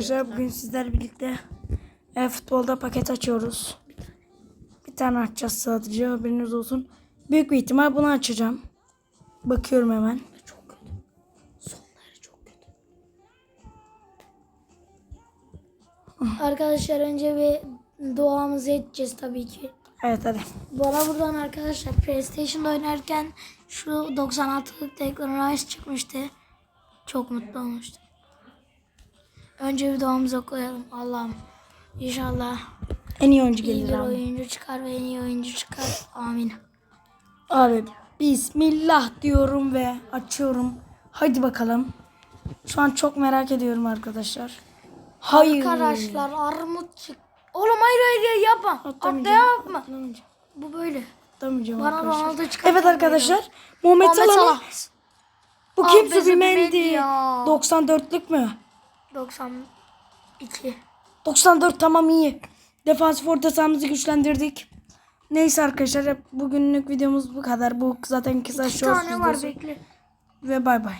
Arkadaşlar bugün sizler birlikte e, futbolda paket açıyoruz. Bir tane açacağız sadece haberiniz olsun. Büyük bir ihtimal bunu açacağım. Bakıyorum hemen. Çok kötü. Sonları çok kötü. Arkadaşlar önce bir duamızı edeceğiz tabii ki. Evet hadi. Bana buradan arkadaşlar PlayStation'da oynarken şu 96'lık Declan Rice çıkmıştı. Çok mutlu olmuştum. Önce bir duamızı koyalım. Allah'ım inşallah En iyi oyuncu iyi gelir bir abi. oyuncu çıkar ve en iyi oyuncu çıkar. Amin. Abi Bismillah diyorum ve açıyorum. Hadi bakalım. Şu an çok merak ediyorum arkadaşlar. Hayır. Arkadaşlar armut çık. Oğlum hayır hayır hayır, yapma. Atla Atlamayacağım. yapma. Atlamayacağım. Bu böyle. Atamayacağım Bana arkadaşlar. Ronaldo çıkar. Evet arkadaşlar. Muhammed, Muhammed Salah. Bu Abi kim Zubimendi Zubimendi? ya. 94'lük mü? 92. 94 tamam iyi. Defansif orta sahamızı güçlendirdik. Neyse arkadaşlar bugünlük videomuz bu kadar. Bu zaten kısa İki short tane var videosu. bekle. Ve bay bay.